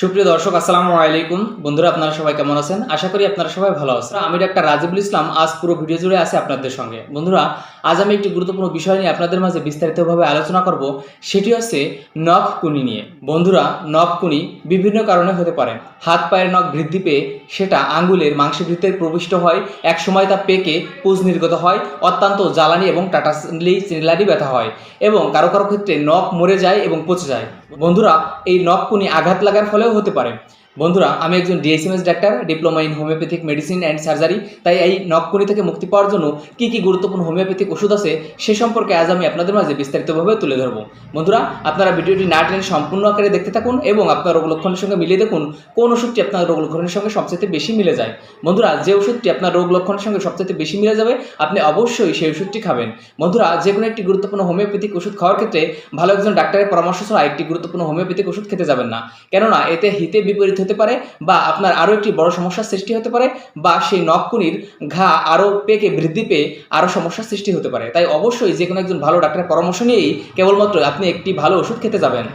সুপ্রিয় দর্শক, আসসালামু আলাইকুম। বন্ধুরা, আপনারা সবাই কেমন আছেন? আশা করি আপনারা সবাই ভালো আছেন। আমি ডাক্তার রাজিবুল ইসলাম। আজ পুরো ভিডিও জুড়ে আছে আপনাদের সঙ্গে। বন্ধুরা আজ আমি একটি গুরুত্বপূর্ণ বিষয় নিয়ে আপনাদের মাঝে বিস্তারিতভাবে আলোচনা করব। সেটি হচ্ছে নখ কুনি নিয়ে। বন্ধুরা, নখ কুনি বিভিন্ন কারণে হতে পারে। হাত পায়ের নখ বৃদ্ধি পেয়ে সেটা আঙ্গুলের মাংসবৃত্তের প্রবিষ্ট হয় এক সময় তা পেকে পুজ নির্গত হয়, অত্যন্ত জ্বালানি এবং টাটাসলি চিনলানি ব্যথা হয় এবং কারও কারও ক্ষেত্রে নখ মরে যায় এবং পচে যায়। বন্ধুরা, এই নখ কুনি আঘাত লাগার ফলেও হতে পারে। বন্ধুরা, আমি একজন DSMS doctor diploma in homeopathic medicine and surgery তাই এই নখকুনি থেকে মুক্তি পাওয়ার জন্য কী কী গুরুত্বপূর্ণ হোমিওপ্যাথিক ওষুধ আছে সে সম্পর্কে আজ আমি আপনাদের মাঝে বিস্তারিতভাবে তুলে ধরবো। বন্ধুরা, আপনারা ভিডিওটি না টেনে সম্পূর্ণ আকারে দেখতে থাকুন এবং আপনার রোগ লক্ষণের সঙ্গে মিলিয়ে দেখুন কোন ওষুধটি আপনার রোগ লক্ষণের সঙ্গে সবচেয়ে বেশি মিলে যায়। বন্ধুরা, যে ওষুধটি আপনার রোগ লক্ষণের সঙ্গে সবচেয়ে বেশি মিলে যাবে, আপনি অবশ্যই সেই ওষুধটি খাবেন। বন্ধুরা, যে কোনো একটি গুরুত্বপূর্ণ হোমিওপ্যাথিক ওষুধ খাওয়ার ক্ষেত্রে ভালো একজন ডাক্তারের পরামর্শ ছাড়া একটি গুরুত্বপূর্ণ হোমিওপ্যাথিক ওষুধ খেতে যাবেন না। কেননা, এতে হিতে বিপরীত হতে পারে বা আপনার আরও একটি বড় সমস্যার সৃষ্টি হতে পারে বা সেই নখকুনির ঘা আরও পেকে বৃদ্ধি পেয়ে আরও সমস্যার সৃষ্টি হতে পারে। তাই অবশ্যই যে কোনো একজন ভালো ডাক্তারের পরামর্শ নিয়েই কেবলমাত্র আপনি একটি ভালো ওষুধ খেতে যাবেন।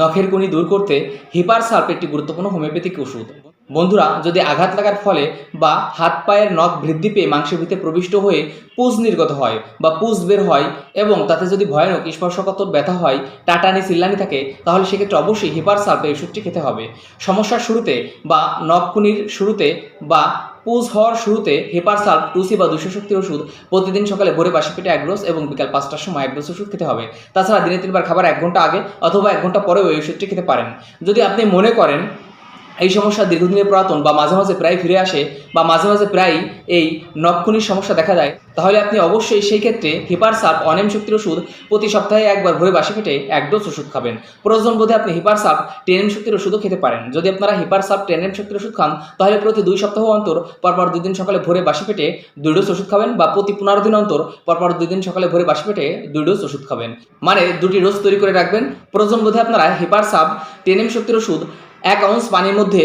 নখের কুনি দূর করতে হিপার সার্প একটি গুরুত্বপূর্ণ হোমিওপ্যাথিক ওষুধ। বন্ধুরা, যদি আঘাত লাগার ফলে বা হাত পায়ের নখ বৃদ্ধি পেয়ে মাংসের ভিতরে প্রবিষ্ট হয়ে পুজ নির্গত হয় বা পুজ বের হয় এবং তাতে যদি ভয়ানক স্পর্শকাতর ব্যথা হয় টাটানি চিল্লানি থাকে, তাহলে সেক্ষেত্রে অবশ্যই হিপার এই ওষুধটি খেতে হবে। সমস্যার শুরুতে বা নখকুনির শুরুতে বা পুজ হওয়ার শুরুতে হেপার সাল্প টুসি বা দুশো শক্তির ওষুধ প্রতিদিন সকালে ভোরে বাসি পেটে এক ডোজ এবং বিকাল পাঁচটার সময় এক ডোজ ওষুধ খেতে হবে। তাছাড়া দিনে তিনবার খাবার এক ঘণ্টা আগে অথবা এক ঘণ্টা পরেও এই ওষুধটি খেতে পারেন। যদি আপনি মনে করেন এই সমস্যা দীর্ঘদিনের পুরাতন বা মাঝে মাঝে প্রায় ফিরে আসে বা মাঝে মাঝে প্রায় এই নক্ষণির সমস্যা দেখা যায় তাহলে আপনি অবশ্যই সেই ক্ষেত্রে হিপার সাপ অনেম শক্তির ওষুধ প্রতি সপ্তাহে একবার ভরে বাসি পেটে এক ডোজ ওষুধ খাবেন। প্রয়োজন বোধে আপনি হিপার সাপ টেনএম শক্তির ওষুধও খেতে পারেন। যদি আপনারা হিপার সাপ টেনএম শক্তির ওষুধ খান, তাহলে প্রতি দুই সপ্তাহ অন্তর, পরপর দুই দিন সকালে ভরে বাসি পেটে দুই ডোজ ওষুধ খাবেন বা প্রতি পনেরো দিন অন্তর, পরপর দুই দিন সকালে ভরে বাসি পেটে দুই ডোজ ওষুধ খাবেন। মানে দুটি ডোজ তৈরি করে রাখবেন। প্রয়োজন বোধে আপনারা হিপার সাপ টেনএম শক্তির ওষুধ এক আউন্স পানির মধ্যে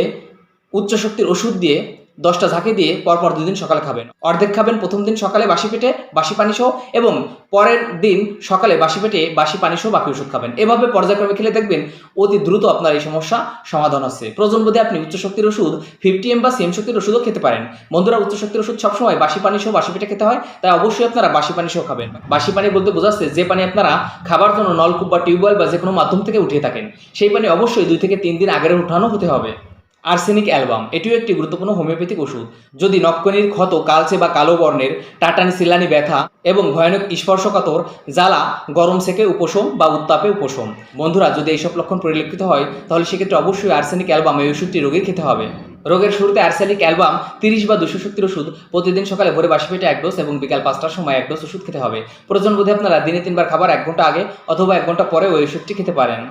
উচ্চ শক্তির ওষুধ দিয়ে দশটা ঝাঁকি দিয়ে পরপর দুদিন সকালে খাবেন। অর্ধেক খাবেন প্রথম দিন সকালে বাসি পেটে, বাসি পানি সহ এবং পরের দিন সকালে বাসি পেটে, বাসি পানি সহ বাকি ওষুধ খাবেন। এভাবে পর্যায়ক্রমে খেলে দেখবেন অতি দ্রুত আপনার এই সমস্যা সমাধান আছে প্রয়োজন বোধে আপনি উচ্চ শক্তির ওষুধ ফিফটি এম বা সিএম শক্তির ওষুধও খেতে পারেন। বন্ধুরা উচ্চ শক্তির ওষুধ সবসময় বাসি পানি সহ বাসি পেটে খেতে হয়, তাই অবশ্যই আপনারা বাসি পানি সহ খাবেন। বাসি পানি বলতে বোঝাচ্ছে যে পানি আপনারা খাবার জন্য নলকূপ বা টিউবওয়েল বা যে কোনো মাধ্যম থেকে উঠিয়ে থাকেন, সেই পানি অবশ্যই দুই থেকে তিন দিন আগের উঠানো হতে হবে। আর্সেনিক অ্যালবাম, এটিও একটি গুরুত্বপূর্ণ হোমিওপ্যাথিক ওষুধ। যদি নক্কনির ক্ষত, কালচে বা কালো বর্ণের টাটানি সিলানি ব্যথা এবং ভয়ানক স্পর্শকাতর জ্বালা গরম সেকে উপশম বা উত্তাপে উপশম। বন্ধুরা, যদি এইসব লক্ষণ পরিলক্ষিত হয়, তাহলে সেক্ষেত্রে অবশ্যই আর্সেনিক অ্যালবাম এই ওষুধটি রোগীর খেতে হবে। রোগের শুরুতে আর্সেনিক অ্যালবাম তিরিশ বা দুশো শক্তির ওষুধ, প্রতিদিন সকালে ভোরে বাসি পেটে এক ডোজ এবং বিকাল পাঁচটার সময় এক ডোজ ওষুধ খেতে হবে। প্রয়োজন বোধে আপনারা দিনে তিনবার খাবার এক ঘণ্টা আগে অথবা এক ঘণ্টা পরে ওই ওষুধটি খেতে পারেন।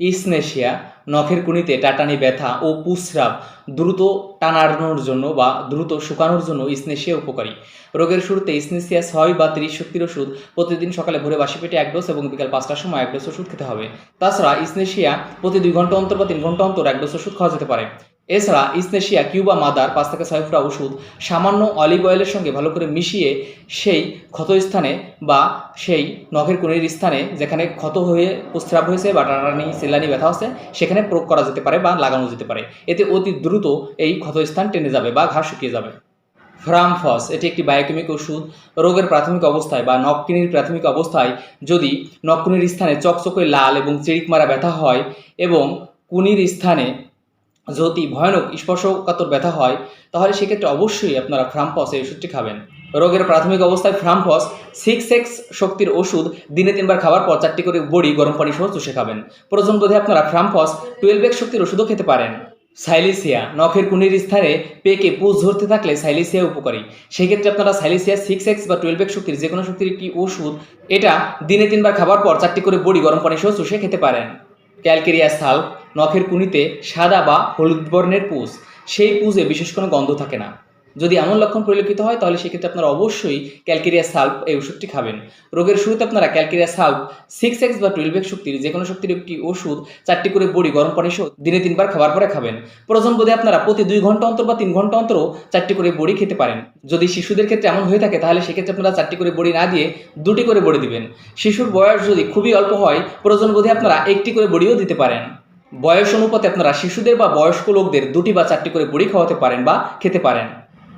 ইসনেশিয়া, নখের কুনিতে টাটানি ব্যথা ও পুস্রাব দ্রুত টানানোর জন্য বা দ্রুত শুকানোর জন্য ইসনেশিয়া উপকারী। রোগের শুরুতে ইসনেশিয়া ছয় বা ত্রিশ শক্তির ওষুধ প্রতিদিন সকালে ভোরে বাসি পেটে এক ডোজ এবং বিকাল পাঁচটার সময় এক ডোজ ওষুধ খেতে হবে। তাছাড়া ইসনেশিয়া প্রতি দুই ঘণ্টা অন্তর বা তিন ঘণ্টা অন্তর এক ডোজ ওষুধ খাওয়া যেতে পারে। এছাড়া ইসনেশিয়া, কিউবা, মাদার, পাঁচ থেকে ছয় ফোঁটা ওষুধ, সামান্য অলিভ অয়েলের সঙ্গে ভালো করে মিশিয়ে সেই ক্ষতস্থানে বা সেই নখের কুনির স্থানে যেখানে ক্ষত হয়ে, প্রস্রাব হয়েছে বা টানানি সেলানি ব্যথা আছে সেখানে প্রয়োগ করা যেতে পারে বা লাগানো যেতে পারে। এতে অতি দ্রুত এই ক্ষতস্থান টেনে যাবে বা ঘা শুকিয়ে যাবে। ফ্রামফস, এটি একটি বায়োকেমিক ওষুধ। রোগের প্রাথমিক অবস্থায় বা নখকিনির প্রাথমিক অবস্থায় যদি নখকুনির স্থানে চকচকে লাল এবং চিড়িক মারা ব্যথা হয় এবং কুনির স্থানে যদি ভয়ানক স্পর্শকাতর ব্যথা হয়, তাহলে সেক্ষেত্রে অবশ্যই আপনারা ফ্রামপস এই ওষুধটি খাবেন। রোগের প্রাথমিক অবস্থায় ফ্রামপস সিক্স এক্স শক্তির ওষুধ দিনে তিনবার খাবার পর চারটি করে বড়ি, গরম পানি সহ চুষে খাবেন। প্রয়োজন বোধে আপনারা ফ্রামপস টুয়েলভ এক্স শক্তির ওষুধও খেতে পারেন। সাইলিসিয়া, নখের কুনির স্থানে পেকে পুজ ধরতে থাকলে সাইলিসিয়া উপকারী। সেক্ষেত্রে আপনারা সাইলিসিয়া সিক্স এক্স বা টুয়েলভ এক্স শক্তির যে কোনো শক্তির একটি ওষুধ, এটা দিনে তিনবার খাবার পর চারটি করে বড়ি, গরম পানি সহ চুষে খেতে পারেন। ক্যালকেরিয়া সাল নখের কুনিতে সাদা বা হলুদ বর্ণের পুষ সেই পুজে বিশেষ কোনো গন্ধ থাকে না। যদি এমন লক্ষণ পরিলক্ষিত হয়, তাহলে সেক্ষেত্রে আপনারা অবশ্যই ক্যালকেরিয়া সাল্প এই ওষুধটি খাবেন। রোগের শুরুতে আপনারা ক্যালকেরিয়া সাল্প সিক্স এক্স বা টুয়েলভ এক্স শক্তির যে কোনো শক্তির একটি ওষুধ, চারটি করে বড়ি গরম পানি সহ দিনে তিনবার খাবার পরে খাবেন। প্রয়োজন বোধে আপনারা প্রতি দুই ঘণ্টা অন্তর বা তিন ঘণ্টা অন্তর চারটি করে বড়ি খেতে পারেন। যদি শিশুদের ক্ষেত্রে এমন হয়ে থাকে, তাহলে সেক্ষেত্রে আপনারা চারটি করে বড়ি না দিয়ে দুটি করে বড়ি দিবেন। শিশুর বয়স যদি খুবই অল্প হয়, প্রয়োজন বোধে আপনারা একটি করে বড়িও দিতে পারেন। বয়স অনুপাতে আপনারা শিশুদের বা বয়স্ক লোকদের দুটি বা চারটি করে বড়ি খাওয়াতে পারেন বা খেতে পারেন।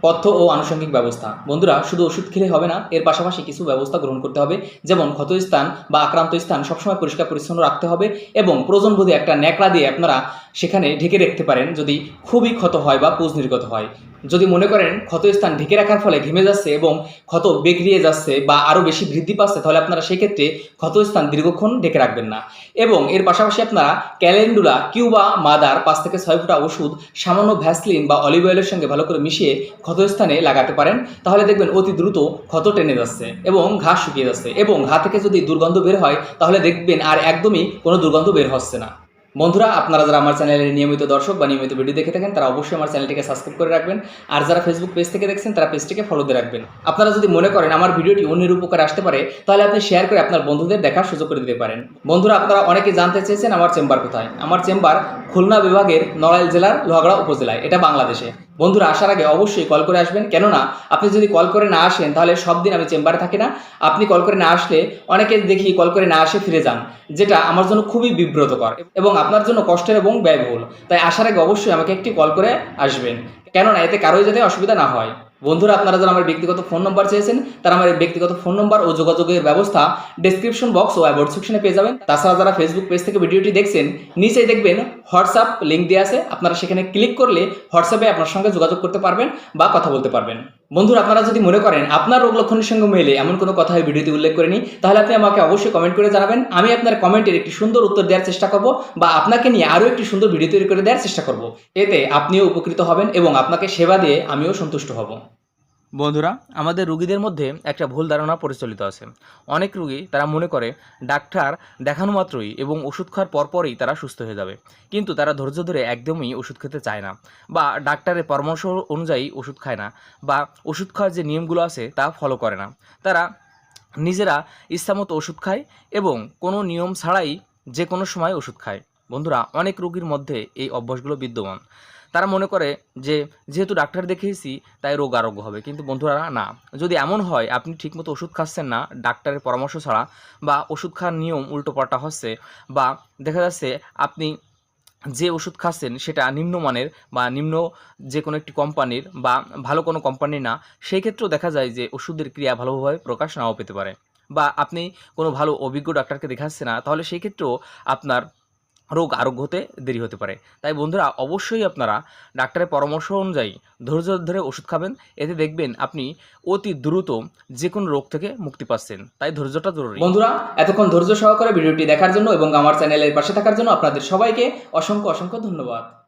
পথ্য ও আনুষঙ্গিক ব্যবস্থা। বন্ধুরা, শুধু ওষুধ খেলে হবে না, এর পাশাপাশি কিছু ব্যবস্থা গ্রহণ করতে হবে, যেমন ক্ষতস্থান বা আক্রান্ত স্থান সবসময় পরিষ্কার পরিচ্ছন্ন রাখতে হবে এবং প্রয়োজন বোধে একটা ন্যাকড়া দিয়ে আপনারা সেখানে ঢেকে রাখতে পারেন যদি খুবই ক্ষত হয় বা পুজ নির্গত হয়। যদি মনে করেন ক্ষতস্থান ঢেকে রাখার ফলে ঘেমে যাচ্ছে এবং ক্ষত বেগড়িয়ে যাচ্ছে বা আরও বেশি বৃদ্ধি পাচ্ছে, তাহলে আপনারা সেক্ষেত্রে ক্ষতস্থান দীর্ঘক্ষণ ঢেকে রাখবেন না। এবং এর পাশাপাশি আপনারা ক্যালেন্ডুলা, কিউবা, মাদার, পাঁচ থেকে ছয় ফুটা ওষুধ, সামান্য ভ্যাসলিন বা অলিভ অয়েলের সঙ্গে ভালো করে মিশিয়ে ক্ষতস্থানে লাগাতে পারেন, তাহলে দেখবেন অতি দ্রুত ক্ষত টেনে যাচ্ছে এবং ঘা শুকিয়ে যাচ্ছে এবং ঘা থেকে যদি দুর্গন্ধ বের হয়, তাহলে দেখবেন আর একদমই কোনো দুর্গন্ধ বের হচ্ছে না। বন্ধুরা, আপনারা যারা আমার চ্যানেলের নিয়মিত দর্শক বা নিয়মিত ভিডিও দেখে থাকেন, তারা অবশ্যই আমার চ্যানেলটিকে সাবস্ক্রাইব করে রাখবেন। আর যারা ফেসবুক পেজ থেকে দেখছেন, তারা পেজটিকে ফলো দিয়ে রাখবেন। আপনারা যদি মনে করেন আমার ভিডিওটি অন্যের উপকার আসতে পারে, তাহলে আপনি শেয়ার করে আপনার বন্ধুদের দেখার সুযোগ করে দিতে পারেন। বন্ধুরা, আপনারা অনেকে জানতে চেয়েছেন আমার চেম্বার কোথায়। আমার চেম্বার খুলনা বিভাগের নড়াইল জেলার লোহাগড়া উপজেলায়। এটা বাংলাদেশে। বন্ধুরা, আসার আগে অবশ্যই কল করে আসবেন। কেননা, আপনি যদি কল করে না আসেন, তাহলে সব দিন আমি চেম্বারে থাকি না। আপনি কল করে না আসলে অনেকে দেখি কল করে না আসে ফিরে যান, যেটা আমার জন্য খুবই বিব্রতকর। এবং আপনার জন্য কষ্টের এবং ব্যয়বহুল। তাই আসার আগে অবশ্যই আমাকে একটি কল করে আসবেন। কেননা এতে কারোই যাতে অসুবিধা না হয়। বন্ধুরা, আপনারা যারা আমার ব্যক্তিগত ফোন নম্বর চেয়েছেন, তারা আমার ব্যক্তিগত ফোন নম্বর ও যোগাযোগের ব্যবস্থা ডেসক্রিপশন বক্স ও অ্যাবোর্ড সেকশনে পেয়ে যাবেন। তাছাড়া যারা ফেসবুক পেজ থেকে ভিডিওটি দেখছেন, নিচেই দেখবেন হোয়াটসঅ্যাপ লিঙ্ক দেওয়া আছে। আপনারা সেখানে ক্লিক করলে হোয়াটসঅ্যাপে আপনার সঙ্গে যোগাযোগ করতে পারবেন বা কথা বলতে পারবেন। বন্ধুরা, আপনারা যদি মনে করেন আপনার রোগ লক্ষণের সঙ্গে মেলে এমন কোনো কথা ভিডিওতে উল্লেখ করেনি, তাহলে আপনি আমাকে অবশ্যই কমেন্ট করে জানাবেন। আমি আপনার কমেন্টের একটি সুন্দর উত্তর দেওয়ার চেষ্টা করব বা আপনাকে নিয়ে আরও একটি সুন্দর ভিডিও তৈরি করে দেওয়ার চেষ্টা করব। এতে আপনিও উপকৃত হবেন এবং আপনাকে সেবা দিয়ে আমিও সন্তুষ্ট হব। বন্ধুরা, আমাদের রুগীদের মধ্যে একটা ভুল ধারণা পরিচালিত আছে। অনেক রুগী তারা মনে করে, ডাক্তার দেখানো মাত্রই এবং ওষুধ খাওয়ার পরপরই তারা সুস্থ হয়ে যাবে। কিন্তু তারা ধৈর্য ধরে একদমই ওষুধ খেতে চায় না বা ডাক্তারের পরামর্শ অনুযায়ী ওষুধ খায় না বা ওষুধ খাওয়ার যে নিয়মগুলো আছে তা ফলো করে না। তারা নিজেরা ইচ্ছামতো ওষুধ খায় এবং কোনো নিয়ম ছাড়াই যে কোনো সময় ওষুধ খায়। বন্ধুরা, অনেক রোগীর মধ্যে এই অভ্যাসগুলো বিদ্যমান। তারা মনে করে যে, যেহেতু ডাক্তার দেখিয়েছি, তাই রোগ আরোগ্য হবে। কিন্তু বন্ধুরা, না। যদি এমন হয়, আপনি ঠিকমতো ওষুধ খাচ্ছেন না, ডাক্তারের পরামর্শ ছাড়া বা ওষুধ খাওয়ার নিয়ম উল্টোপাল্টা হচ্ছে বা দেখা যাচ্ছে আপনি যে ওষুধ খাচ্ছেন, সেটা নিম্নমানের বা নিম্ন যে কোনো একটি কোম্পানির বা ভালো কোনো কোম্পানির না, সেই ক্ষেত্রেও দেখা যায় যে ওষুধের ক্রিয়া ভালোভাবে প্রকাশ নাও পেতে পারে। বা আপনি কোনো ভালো অভিজ্ঞ ডাক্তারকে দেখাচ্ছেন না, তাহলে সেই ক্ষেত্রেও আপনার রোগ আরোগ্য হতে দেরি হতে পারে। তাই বন্ধুরা, অবশ্যই আপনারা ডাক্তারের পরামর্শ অনুযায়ী ধৈর্য ধরে ওষুধ খাবেন। এতে দেখবেন আপনি অতি দ্রুত যে কোনো রোগ থেকে মুক্তি পাচ্ছেন। তাই ধৈর্যটা জরুরি। বন্ধুরা, এতক্ষণ ধৈর্য সহকারে ভিডিওটি দেখার জন্য এবং আমার চ্যানেলের পাশে থাকার জন্য আপনাদের সবাইকে অসংখ্য অসংখ্য ধন্যবাদ।